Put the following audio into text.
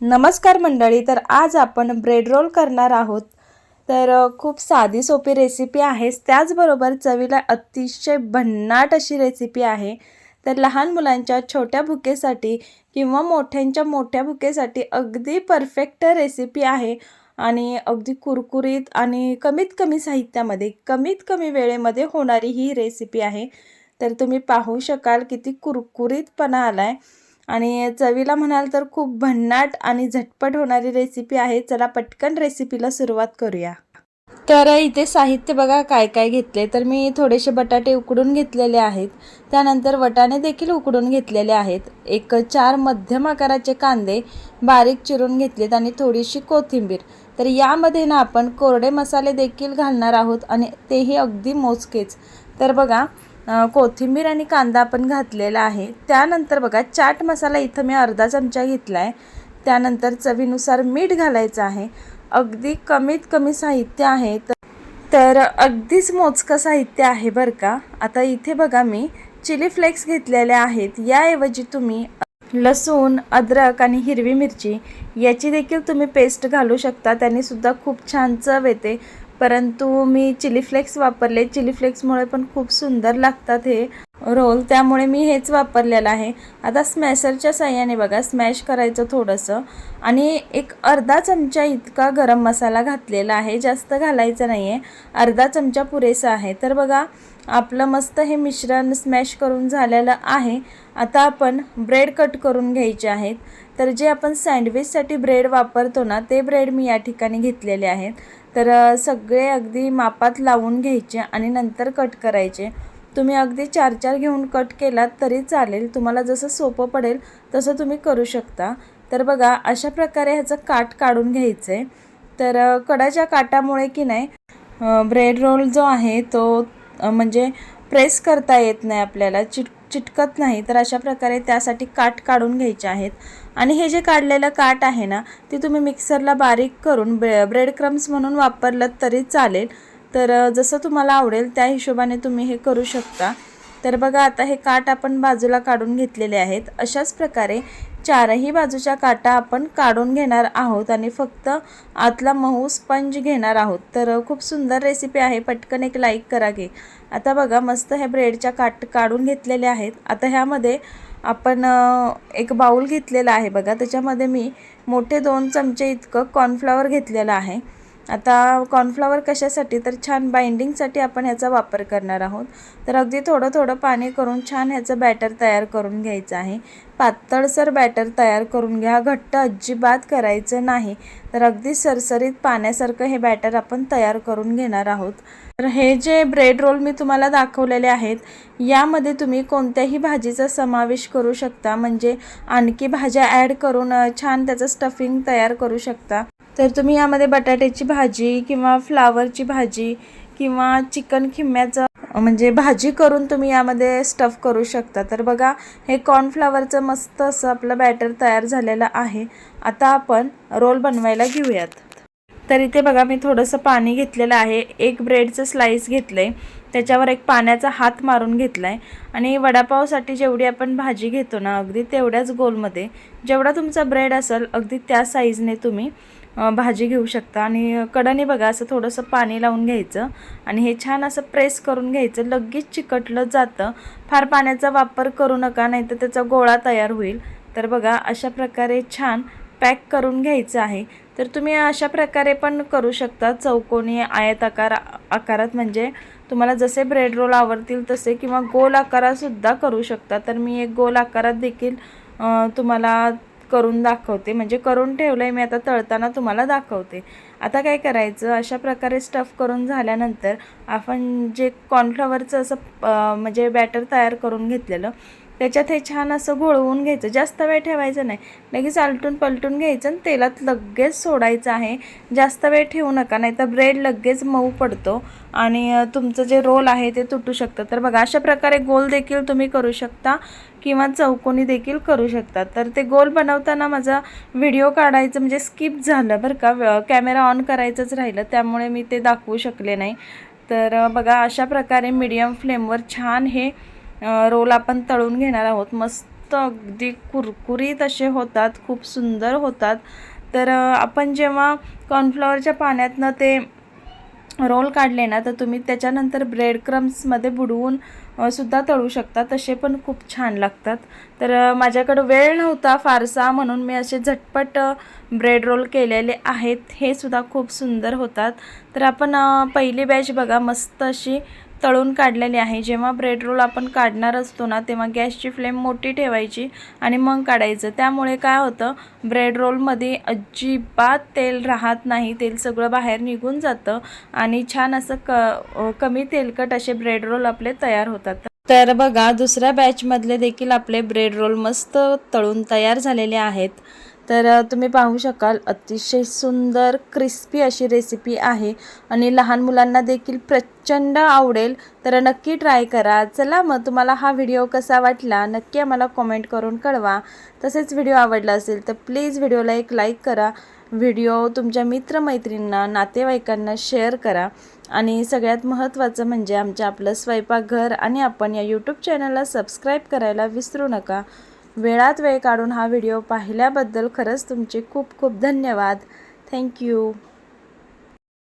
नमस्कार मंडळी तर आज आपण ब्रेड रोल करणार आहोत. तर खूप साधी सोपी रेसिपी आहे. त्याचबरोबर चवीला अतिशय भन्नाट अशी रेसिपी आहे. तर लहान मुलांच्या छोट्या भुकेसाठी किंवा मोठ्यांच्या मोठ्या भुकेसाठी अगदी परफेक्ट रेसिपी आहे. आणि अगदी कुरकुरीत आणि कमीत कमी साहित्यामध्ये कमीत कमी वेळेमध्ये होणारी ही रेसिपी आहे. तर तुम्ही पाहू शकाल किती कुरकुरीतपणा आला आहे आणि चवीला म्हणाल तर खूप भन्नाट आणि झटपट होणारी रेसिपी आहे. चला पटकन रेसिपीला सुरुवात करूया. तर इथे साहित्य बघा काय काय घेतले. तर मी थोडेसे बटाटे उकडून घेतलेले आहेत. त्यानंतर वटाणे देखील उकडून घेतलेले आहेत. एक चार मध्यम आकाराचे कांदे बारीक चिरून घेतलेत आणि थोडीशी कोथिंबीर. तर यामध्ये ना आपण कोरडे मसाले देखील घालणार आहोत आणि तेही अगदी मोजकेच. तर बघा कोथिंबीर आणि कांदा आपण घातलेला आहे. त्यानंतर बघा चाट मसाला इथं मी अर्धा चमचा घेतला आहे त्यानंतर चवीनुसार मीठ घालायचं आहे. अगदी कमीत कमी साहित्य आहे. तर तर अगदीच मोजकं साहित्य आहे बरं का. आता इथे बघा मी चिली फ्लेक्स घेतलेले आहेत. याऐवजी तुम्ही लसूण अद्रक आणि हिरवी मिरची याची देखील तुम्ही पेस्ट घालू शकता. त्यांनी सुद्धा खूप छान चव येते. परंतु मी चिली फ्लेक्स वापरले. चिली फ्लेक्समुळे पण खूप सुंदर लागतात हे. रोल त्यामुळे मी हेच वापरलेलं आहे. आता स्मॅशरच्या साह्याने बघा स्मॅश करायचं थोडंसं. आणि एक अर्धा चमचा इतका गरम मसाला घातलेला आहे जास्त घालायचं नाही आहे अर्धा चमचा पुरेसा आहे. तर बघा आपलं मस्त हे मिश्रण स्मॅश करून झालेलं आहे. आता आपण ब्रेड कट करून घ्यायचे आहेत. तर जे आपण सँडविचसाठी ब्रेड वापरतो ना ते ब्रेड मी या ठिकाणी घेतलेले आहेत. तर सगळे अगदी मापात लावून घ्यायचे आणि नंतर कट करायचे. तुम्ही अगदी चार चार घेऊन कट केलात तरी चालेल. तुम्हाला जसं सोपं पडेल तसं तुम्ही करू शकता. तर बघा अशा प्रकारे ह्याचं काट काढून घ्यायचं आहे तर कडाच्या काटामुळे की नाही ब्रेड रोल जो आहे तो म्हणजे प्रेस करता येत नाही आपल्याला चिट चिटकत नाही. तर अशा प्रकारे त्यासाठी काट काढून घ्यायचे आहेत. आणि हे जे काढलेलं काट आहे ना ते तुम्ही मिक्सरला बारीक करून ब्रे ब्रेड क्रम्स म्हणून वापरलं तरी चालेल. तर जसं तुम्हाला आवडेल त्या हिशोबाने तुम्ही हे करू शकता. तर बघा आता हे काट आपण बाजूला काढून घेतलेले आहेत. अशाच प्रकारे चारही बाजूच्या काटा आपण काढून घेणार आहोत आणि फक्त आतला मऊ स्पंज घेणार आहोत. तर खूप सुंदर रेसिपी आहे. पटकन एक लाईक करा की. आता बघा मस्त ह्या ब्रेडच्या काट काढून घेतलेले आहेत. आता ह्यामध्ये आपण एक बाऊल घेतलेला आहे बघा. त्याच्यामध्ये मी मोठे दोन चमचे इतकं कॉर्नफ्लॉवर घेतलेलं आहे. आता कॉर्नफ्लॉवर कशासाठी? तर छान बाइंडिंगसाठी आपण ह्याचा वापर करणार आहोत. तर अगदी थोडं थोडं पाणी करून छान ह्याचं बॅटर तयार करून घ्यायचं आहे. पातळसर बॅटर तयार करून घ्या. घट्ट अजिबात करायचं नाही. तर अगदी सरसरीत पाण्यासारखं हे बॅटर आपण तयार करून घेणार आहोत. तर हे जे ब्रेड रोल मी तुम्हाला दाखवलेले आहेत यामध्ये तुम्ही कोणत्याही भाजीचा समावेश करू शकता. म्हणजे आणखी भाज्या ॲड करून छान त्याचं स्टफिंग तयार करू शकता. तर तुम्ही यामध्ये बटाट्याची भाजी किंवा फ्लावरची भाजी किंवा चिकन खिम्याचं म्हणजे भाजी करून तुम्ही यामध्ये स्टफ करू शकता. तर बघा हे कॉर्नफ्लावरचं मस्त असं आपलं बॅटर तयार झालेलं आहे. आता आपण रोल बनवायला घेऊयात. तर इथे बघा मी थोडंसं पाणी घेतलेलं आहे. एक ब्रेडचं स्लाईस घेतलं आहे त्याच्यावर एक पाण्याचा हात मारून घेतला आहे आणि वडापावसाठी जेवढी आपण भाजी घेतो ना अगदी तेवढ्याच गोलमध्ये जेवढा तुमचा ब्रेड असेल अगदी त्या साईजने तुम्ही भाजी घेऊ शकता. आणि कडाने बघा असं थोडंसं पाणी लावून घ्यायचं. आणि हे छान असं प्रेस करून घ्यायचं. लगेच चिकटलं जातं. फार पाण्याचा वापर करू नका नाही तर त्याचा गोळा तयार होईल. तर बघा अशा प्रकारे छान पॅक करून घ्यायचं आहे. तर तुम्ही अशा प्रकारे पण करू शकता. चौकोनी आयताकार आकारात म्हणजे तुम्हाला जसे ब्रेड रोल आवडतील तसे किंवा गोल आकारातसुद्धा करू शकता. तर मी एक गोल आकारात देखील तुम्हाला करून दाखवते. म्हणजे करून ठेवलं आहे मी आता तळताना तुम्हाला दाखवते. आता काय करायचं? अशा प्रकारे स्टफ करून झाल्यानंतर आपण जे कॉर्नफ्लॉवरचं असं म्हणजे बॅटर तयार करून घेतलेलं त्याच्यात हे छान असं घोळवून घ्यायचं. जास्त वेळ ठेवायचं नाही. लगेच आलटून पलटून घ्यायचं आणि तेलात लगेच सोडायचं आहे. जास्त वेळ ठेवू नका नाही तर ब्रेड लगेच मऊ पडतो आणि तुमचं जे रोल आहे ते तुटू शकतं. तर बघा अशा प्रकारे गोल देखील तुम्ही करू शकता किंवा चौकोनी देखील करू शकता. तर ते गोल बनवताना माझा व्हिडिओ काढायचं म्हणजे स्किप झालं बरं का. कॅमेरा ऑन करायचंच राहिलं त्यामुळे मी ते दाखवू शकले नाही. तर बघा अशा प्रकारे मीडियम फ्लेमवर छान हे रोल आपण तळून घेणार आहोत. मस्त अगदी कुरकुरीत असे होतात खूप सुंदर होतात. तर आपण जेव्हा कॉर्नफ्लॉवरच्या पाण्यातनं ते रोल काढले ना तर तुम्ही त्याच्यानंतर ब्रेड क्रम्समध्ये बुडवून सुद्धा तळू शकता. तसे पण खूप छान लागतात. तर माझ्याकडं वेळ नव्हता फारसा म्हणून मी असे झटपट ब्रेड रोल केलेले आहेत. हे सुद्धा खूप सुंदर होतात. तर आपण पहिली बॅच बघा मस्त अशी तळून काढलेले आहे. जेव्हा ब्रेड रोल आपण काढणार असतो ना तेव्हा गॅसची फ्लेम मोठी ठेवायची आणि मग काढायचं. त्यामुळे काय होतं? ब्रेड रोलमध्ये अजिबात तेल राहत नाही. तेल सगळं बाहेर निघून जातं आणि छान असं क कमी तेलकट असे ब्रेड रोल आपले तयार होतात. तर बघा दुसऱ्या बॅचमधले देखील आपले ब्रेड रोल मस्त तळून तयार झालेले आहेत. तर तुम्ही पाहू शकाल अतिशय सुंदर क्रिस्पी अशी रेसिपी आहे आणि लहान मुलांना देखील प्रचंड आवडेल. तर नक्की ट्राय करा. चला मग तुम्हाला हा व्हिडिओ कसा वाटला नक्की आम्हाला कॉमेंट करून कळवा. तसेच व्हिडिओ आवडला असेल तर प्लीज व्हिडिओला एक लाईक करा. व्हिडिओ तुमच्या मित्रमैत्रिणींना नातेवाईकांना शेअर करा. आणि सगळ्यात महत्त्वाचं म्हणजे आमच्या आपलं स्वयंपाकघर आणि आपण या यूट्यूब चॅनलला सबस्क्राईब करायला विसरू नका. वेळात वेळ काढून हा व्हिडिओ पाहिल्याबद्दल खरंच तुमचे खूप खूप धन्यवाद. थँक्यू